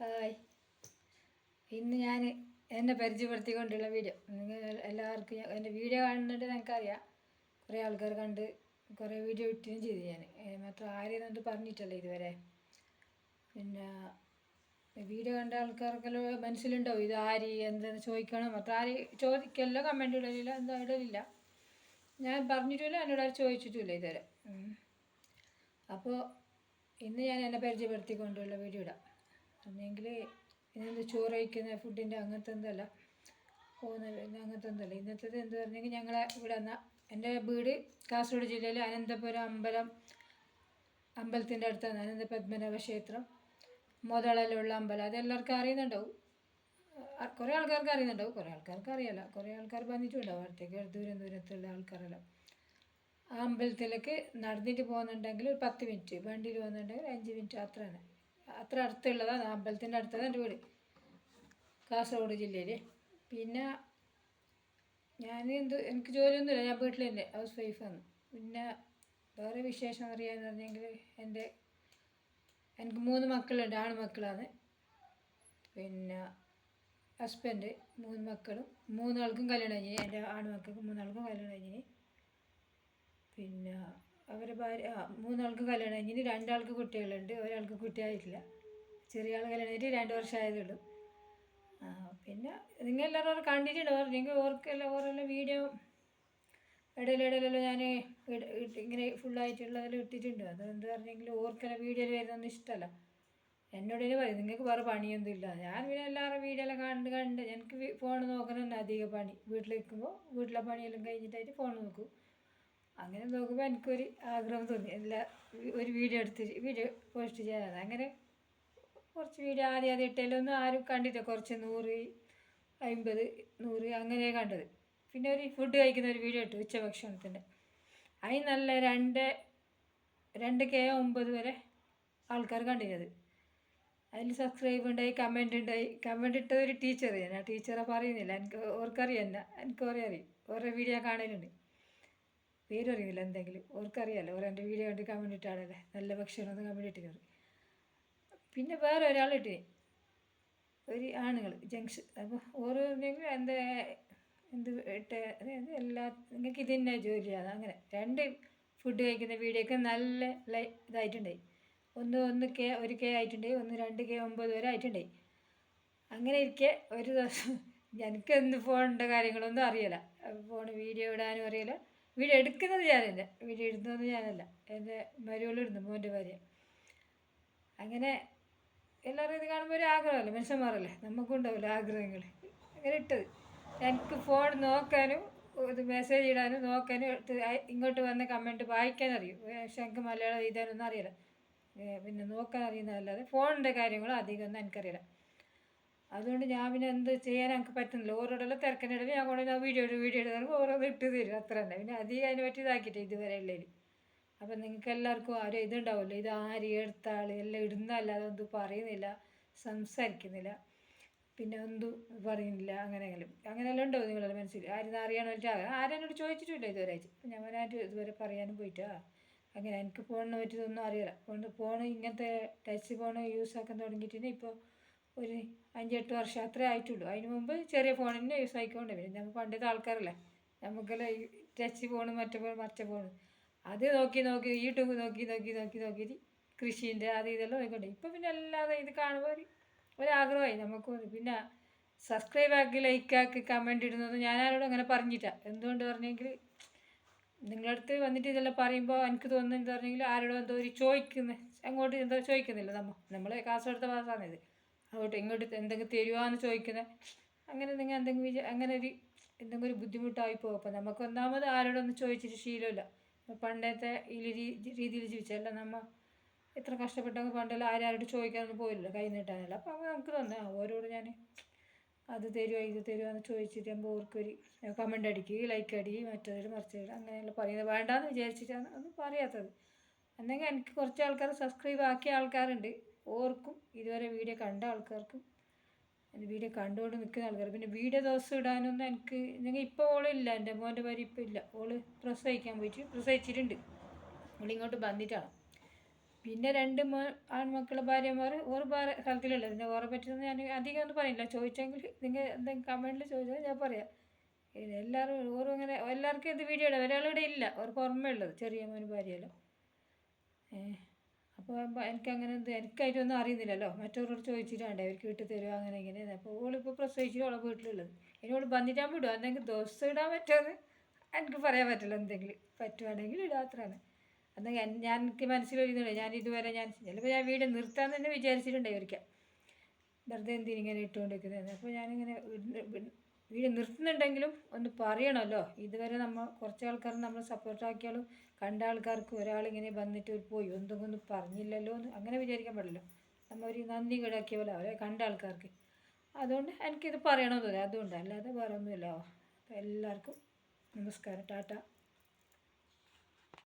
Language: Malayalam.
ഹായ്. ഇന്ന് ഞാൻ എന്നെ പരിചയപ്പെടുത്തിക്കൊണ്ടുള്ള വീഡിയോ. നിങ്ങൾ എല്ലാവർക്കും എന്റെ വീഡിയോ കാണുന്നുണ്ട് നിങ്ങൾക്കറിയാം കുറേ ആൾക്കാർ കണ്ട് കുറേ വീഡിയോ ഇട്ടുകയും ചെയ്തു ഞാൻ. മാത്രം ആരെയെന്നുണ്ട് പറഞ്ഞിട്ടല്ല ഇതുവരെ? പിന്നെ വീഡിയോ കണ്ട ആൾക്കാർക്കെല്ലാം മനസ്സിലുണ്ടാവും ഇത് ആര് എന്തെന്ന് ചോദിക്കണം? മാത്രം ആര് ചോദിക്കല്ലോ കമന്റ് ഇടലില്ല എന്താ ഇടലില്ല. ഞാൻ പറഞ്ഞിട്ടില്ല എന്നോട് ആരും ചോദിച്ചിട്ടില്ല ഇതുവരെ. അപ്പോൾ ഇന്ന് ഞാൻ എന്നെ പരിചയപ്പെടുത്തിക്കൊണ്ടുള്ള വീഡിയോ ഇടാം. അല്ലെങ്കിൽ ഇന്നെന്ത് ചോറ് കഴിക്കുന്ന ഫുഡിന്റെ അങ്ങനത്തെ എന്തല്ല പോകുന്ന അങ്ങനത്തെ എന്തല്ല ഇന്നത്തേത് എന്ത് പറഞ്ഞെങ്കിൽ ഞങ്ങളെ ഇവിടെ വന്ന എന്റെ വീട് കാസർഗോഡ് ജില്ലയിലെ അനന്തപുരം അമ്പലം അമ്പലത്തിന്റെ അടുത്താണ്. അനന്ത പത്മനാഭ ക്ഷേത്രം. മുതളിലുള്ള അമ്പലം. അതെല്ലാവർക്കും അറിയുന്നുണ്ടാവും. കുറേ ആൾക്കാർക്ക് അറിയുന്നുണ്ടാവും. കുറേ ആൾക്കാർക്ക് അറിയില്ല. കുറേ ആൾക്കാർ വന്നിട്ടുണ്ടാവും. അടുത്തേക്ക് ദൂരം ദൂരത്തുള്ള ആൾക്കാരെല്ലാം. ആ അമ്പലത്തിലേക്ക് നടന്നിട്ട് പോകുന്നുണ്ടെങ്കിൽ ഒരു പത്ത് മിനിറ്റ് വണ്ടിയിൽ പോകുന്നുണ്ടെങ്കിൽ അഞ്ച് മിനിറ്റ് അത്ര തന്നെ അത്ര അടുത്തുള്ളതാണ് അമ്പലത്തിന്റെ അടുത്താണ് എന്റെ വീട്. കാസർഗോഡ് ജില്ലയിൽ. പിന്നെ ഞാൻ എന്ത് എനിക്ക് ജോലിയൊന്നുമില്ല. ഞാൻ വീട്ടിൽ തന്നെ ഹൗസ് വൈഫാണ്. പിന്നെ വേറെ വിശേഷം അറിയാന്ന് പറഞ്ഞെങ്കിൽ എന്റെ എനിക്ക് മൂന്ന് മക്കളുണ്ട്. ആൺമക്കളാണ് പിന്നെ ഹസ്ബൻഡ് മൂന്ന് മക്കളും മൂന്നാൾക്കും കല്യാണം കഴിഞ്ഞ്. എന്റെ ആൺമക്കൾക്ക് മൂന്നാൾക്കും കല്യാണം കഴിഞ്ഞ്. പിന്നെ അവരെ ഭാര്യ ആ മൂന്നാൾക്ക് കല്യാണം കഴിഞ്ഞിന് രണ്ടാൾക്ക് കുട്ടികളുണ്ട്. ഒരാൾക്ക് കുട്ടിയായിട്ടില്ല. ചെറിയ ആൾ കല്യാണം കഴിഞ്ഞിട്ട് രണ്ട് വർഷം ആയതേ ഉള്ളൂ പിന്നെ നിങ്ങൾ എല്ലാവരും കണ്ടിട്ടുണ്ടോ. നിങ്ങൾ ഓർക്കെല്ലാം ഓരെല്ലാം വീഡിയോ ഇടയിലിടയിലെല്ലാം ഞാൻ ഇങ്ങനെ ഫുള്ളായിട്ടുള്ളതെല്ലാം ഇട്ടിട്ടുണ്ട്. അത് എന്ത് പറഞ്ഞെങ്കിൽ ഓർക്കെല്ലാം. വീഡിയോയിൽ വരുന്നൊന്നും ഇഷ്ടമല്ല. എന്നോട് ഇനി പറയും നിങ്ങൾക്ക് വേറെ പണിയൊന്നും ഇല്ല. ഞാൻ പിന്നെ എല്ലാവരും വീഡിയോ എല്ലാം കണ്ട് കണ്ട് എനിക്ക് ഫോൺ നോക്കണം തന്നെ അധിക പണി. വീട്ടിൽ നിൽക്കുമ്പോൾ വീട്ടിലെ പണിയെല്ലാം കഴിഞ്ഞിട്ടായിട്ട് ഫോൺ നോക്കും. അങ്ങനെ നോക്കുമ്പോൾ എനിക്കൊരു ആഗ്രഹം തോന്നി. എല്ലാ ഒരു വീഡിയോ എടുത്ത് വീഡിയോ പോസ്റ്റ് ചെയ്യാനാണ്. അങ്ങനെ കുറച്ച് വീഡിയോ ആദ്യം ആദ്യം ഇട്ടതിലൊന്നും ആരും കണ്ടില്ല. കുറച്ച് നൂറ് അമ്പത് നൂറ് അങ്ങനെ കണ്ടത്. പിന്നെ ഒരു ഫുഡ് കഴിക്കുന്ന ഒരു വീഡിയോ ഇട്ടു ഉച്ചഭക്ഷണത്തിന്റെ അതിന് നല്ല രണ്ട് രണ്ട് കെ ഒമ്പത് വരെ ആൾക്കാർ കണ്ടിരുന്നത്. അതിൽ സബ്സ്ക്രൈബ് ഉണ്ടായി കമന്റ് ഉണ്ടായി. കമന്റ് ഇട്ടത് ഒരു ടീച്ചർ ഞാൻ ആ ടീച്ചറെ പറയുന്നില്ല. എനിക്ക് ഓർക്കറിയാം എന്നാ. എനിക്ക് ഓരേ അറിയും. ഓരോ വീഡിയോ കാണലുണ്ട്. പേരും അറിയില്ല എന്തെങ്കിലും. ഓർക്കറിയാലോ ഓരോ എന്റെ വീഡിയോ കണ്ട് കമ്മ്യൂണിറ്റി ഇട്ടാണല്ലേ? നല്ല ഭക്ഷണം കമന്റ് ഇട്ടിരുന്നു പിന്നെ വേറെ ഒരാൾ ഇട്ടിന് ഒരു ആണുങ്ങൾ ജംഗ്ഷൻ അപ്പോൾ ഓരോ എന്താ എന്ത് ഇട്ട് അതായത് എല്ലാ നിങ്ങൾക്ക് ഇതിന്റെ ജോലിയാണ് അങ്ങനെ രണ്ട് ഫുഡ് കഴിക്കുന്ന വീഡിയോ ഒക്കെ നല്ല ലൈ ഇതായിട്ടുണ്ടായി. ഒന്ന് ഒന്ന് കെ ഒരു കെ ആയിട്ടുണ്ടായി. ഒന്ന് രണ്ട് കെ ഒമ്പത് വരെ ആയിട്ടുണ്ടായി. അങ്ങനെ ഇരിക്കെ ഒരു ദിവസം എനിക്ക് എന്ത് ഫോണിന്റെ കാര്യങ്ങളൊന്നും അറിയില്ല. ഫോൺ വീഡിയോ ഇടാനും അറിയില്ല. വീഡിയോ എടുക്കുന്നത് ഞാനല്ല വീഡിയോ ഇടുന്നത് ഞാനല്ല. എന്റെ മരുവളിടുന്നു മോന്റെ ഭാര്യ. അങ്ങനെ എല്ലാവരും ഇത് കാണുമ്പോൾ ഒരു ആഗ്രഹമല്ലേ? മനുഷ്യന്മാരല്ലേ? നമുക്കുണ്ടാവില്ല ആഗ്രഹങ്ങൾ? അങ്ങനെ ഇട്ടത്. എനിക്ക് ഫോൺ നോക്കാനും ഇത് മെസ്സേജ് ഇടാനും നോക്കാനും ഇങ്ങോട്ട് വന്ന കമന്റ് വായിക്കാൻ അറിയും പക്ഷെ എനിക്ക് മലയാളം എഴുതാനൊന്നും അറിയില്ല. പിന്നെ നോക്കാൻ അറിയുന്നതല്ലാതെ ഫോണിന്റെ കാര്യങ്ങളോ അധികം ഒന്നും എനിക്കറിയില്ല. അതുകൊണ്ട് ഞാൻ പിന്നെ എന്ത് ചെയ്യാൻ എനിക്ക് പറ്റുന്നില്ല. ഓരോടുള്ള തിരക്കിനിടയിൽ ഞാൻ കൊണ്ട് ഞാൻ വീഡിയോ വീഡിയോ ഇടുന്ന ഓരോന്ന് ഇട്ട് തരും. അത്ര തന്നെ. പിന്നെ അധികം അതിനെ പറ്റി ഇതാക്കിയിട്ട് ഇതുവരെ ഉള്ളതിൽ അപ്പം നിങ്ങൾക്ക് എല്ലാവർക്കും ആരും ഇതുണ്ടാവില്ല ഇത് ആര് എടുത്ത ആൾ എല്ലാം ഇടുന്നതല്ലാതെ ഒന്നും പറയുന്നില്ല സംസാരിക്കുന്നില്ല. പിന്നെ ഒന്നും പറയുന്നില്ല അങ്ങനെയെങ്കിലും. അങ്ങനെയെല്ലാം ഉണ്ടാവും നിങ്ങളുടെ മനസ്സിൽ? ആരും അറിയാൻ വേണ്ടിയിട്ട് ആരും? എന്നോട് ചോദിച്ചിട്ടില്ല ഇതുവരെ ആയിട്ട്. ഞാൻ ആരും ഇതുവരെ പറയാനും പോയിട്ടാ. അങ്ങനെ എനിക്ക് ഫോണിനെ പറ്റിയതൊന്നും അറിയില്ല. കൊണ്ട് ഫോൺ ഇങ്ങനത്തെ ടച്ച് ഫോൺ യൂസ് ആക്കാൻ തുടങ്ങിയിട്ട് ഇപ്പോൾ ഒരു അഞ്ചെട്ട് വർഷം അത്രേ ആയിട്ടുള്ളൂ. അതിന് മുമ്പ് ചെറിയ ഫോൺ തന്നെ യൂസ് ആയിക്കൊണ്ട്. പിന്നെ നമ്മൾ പണ്ടത്തെ ആൾക്കാരല്ലേ? നമുക്കെല്ലാം ഈ ടച്ച് ഫോണ് മറ്റേ ഫോൺ മറ്റ ഫോണ് അത് നോക്കി നോക്കി യൂട്യൂബ് നോക്കി നോക്കി നോക്കി നോക്കിയിട്ട് കൃഷീന്റെ അത് ഇതെല്ലാം നോക്കിക്കൊണ്ട് ഇപ്പം പിന്നെ അല്ലാതെ ഇത് കാണുമ്പോൾ ഒരു ഒരാഗ്രഹമായി നമുക്ക് പിന്നെ സബ്സ്ക്രൈബ് ആക്കി ലൈക്ക് ആക്കി കമന്റ് ഇടുന്നത് ആരോടും അങ്ങനെ പറഞ്ഞിട്ടാണ് എന്തുകൊണ്ട് പറഞ്ഞെങ്കിൽ നിങ്ങളടുത്ത് വന്നിട്ട് ഇതെല്ലാം പറയുമ്പോൾ എനിക്ക് തോന്നുന്നത് എന്താ പറഞ്ഞെങ്കിൽ ആരോടും എന്തോ ഒരു ചോദിക്കുന്നത് അങ്ങോട്ട് എന്തോ ചോദിക്കുന്നില്ല നമ്മൾ നമ്മൾ കാസർഗോഡത്തെ ഭാഗത്താണ് ഇത് അങ്ങോട്ട് ഇങ്ങോട്ട് എന്തെങ്കിലും തരുവാന്ന് ചോദിക്കുന്നത് അങ്ങനെ നിങ്ങൾ എന്തെങ്കിലും വിചാ അങ്ങനെ ഒരു എന്തെങ്കിലും ഒരു ബുദ്ധിമുട്ടായി പോകും അപ്പോൾ നമുക്ക് ഒന്നാമത് ആരോടൊന്നും ചോദിച്ചിട്ട് ശീലമില്ല. പണ്ടത്തെ ഈ രീതിയിൽ ജീവിച്ചല്ല നമ്മ ഇത്ര കഷ്ടപ്പെട്ടെങ്കിൽ പണ്ടല്ല ആരാരോട് ചോദിക്കാനൊന്നും പോയില്ല കൈ നീട്ടാനല്ല. അപ്പോൾ നമുക്ക് തന്നെ ഓരോട് ഞാൻ അത് തരുമോ ഇത് തരുമോ എന്ന് ചോദിച്ചിട്ട് ആകുമ്പോൾ ഓർക്കൊരു കമന്റ് അടിക്കുക ലൈക്ക് അടി മറ്റൊരു മറിച്ച് അങ്ങനെയുള്ള പറയുന്നത്. വേണ്ടാന്ന് വിചാരിച്ചിട്ടാണ് ഒന്നും പറയാത്തത്. എന്നെങ്കിൽ എനിക്ക് കുറച്ച് ആൾക്കാർ സബ്സ്ക്രൈബ് ആക്കിയ ആൾക്കാരുണ്ട്. ഓർക്കും ഇതുവരെ വീഡിയോ കണ്ട ആൾക്കാർക്കും എന്റെ വീഡിയോ കണ്ടുകൊണ്ട് നിൽക്കുന്ന ആൾക്കാർ പിന്നെ വീഡിയോ ദിവസം ഇടാനൊന്നും എനിക്ക് നിങ്ങൾ ഇപ്പോൾ ഓളില്ല എന്റെ മോന്റെ ഭാര്യ ഇപ്പോൾ ഇല്ല. ഓൾ പ്രസവിക്കാൻ പോയിട്ട് പ്രസവിച്ചിട്ടുണ്ട്. ഓളിങ്ങോട്ട് വന്നിട്ടാണ്. പിന്നെ രണ്ട് മോ ആൺമക്കളെ ഭാര്യമാർ ഓറ് വേറെ സ്ഥലത്തിലുള്ളത്. പിന്നെ ഓറെ പറ്റുന്നത് ഞാൻ അധികം ഒന്നും പറയില്ല. ചോദിച്ചെങ്കിൽ നിങ്ങൾ എന്തെങ്കിലും കമന്റിൽ ചോദിച്ചാൽ ഞാൻ പറയാം. പിന്നെ എല്ലാവരും ഓറും ഇങ്ങനെ എല്ലാവർക്കും ഇത് വീഡിയോ ഇടാം. ഒരാളിവിടെ ഇല്ല. അവർക്ക് ഓർമ്മയുള്ളത് ചെറിയ മോൻ ഭാര്യയല്ലോ ഏ അപ്പോൾ എനിക്ക് അങ്ങനെ എന്ത് എനിക്കായിട്ടൊന്നും അറിയുന്നില്ലല്ലോ. മറ്റവരോട് ചോദിച്ചിട്ടാണ്ടേ അവർക്ക് വീട്ടിൽ തരുക അങ്ങനെ ഇങ്ങനെ അപ്പോൾ ഓളിപ്പോൾ പ്രസവിച്ചിട്ട് ഓളെ വീട്ടിലുള്ളത്. ഇനി വന്നിട്ടാൻ വിടുക അല്ലെങ്കിൽ ദിവസം ഇടാൻ പറ്റുമെന്ന് എനിക്ക് പറയാൻ പറ്റില്ല. എന്തെങ്കിലും പറ്റുവാണെങ്കിൽ ഇടാത്രയാണ് എന്നാൽ ഞാൻ എനിക്ക് മനസ്സിലൊരുന്നുണ്ട് ഞാൻ ഇതുവരെ ഞാൻ ചിലപ്പോൾ ഞാൻ വീട് നിർത്താൻ തന്നെ വിചാരിച്ചിട്ടുണ്ടായി ഒരിക്കൽ വെറുതെ എന്തിനിങ്ങനെ ഇട്ടുകൊണ്ടിരിക്കുന്നത് അപ്പോൾ ഞാനിങ്ങനെ വീട് നിർത്തുന്നുണ്ടെങ്കിലും ഒന്ന് പറയണമല്ലോ. ഇതുവരെ നമ്മൾ കുറച്ച് ആൾക്കാർ നമ്മൾ സപ്പോർട്ട് ആക്കിയാലും കണ്ട ആൾക്കാർക്ക് ഒരാളിങ്ങനെ വന്നിട്ട് ഒരു പോയി എന്തെങ്കിലും ഒന്നും പറഞ്ഞില്ലല്ലോ എന്ന് അങ്ങനെ വിചാരിക്കാൻ പാടില്ലല്ലോ. നമ്മൾ ഒരു നന്ദി കീടാക്കിയ പോലെ അവരെ കണ്ട ആൾക്കാർക്ക്. അതുകൊണ്ട് എനിക്കിത് പറയണമെന്ന് തോന്നി അതുകൊണ്ട് അല്ലാതെ വേറെ ഒന്നുമില്ല എല്ലാവർക്കും നമസ്കാരം. ടാറ്റ.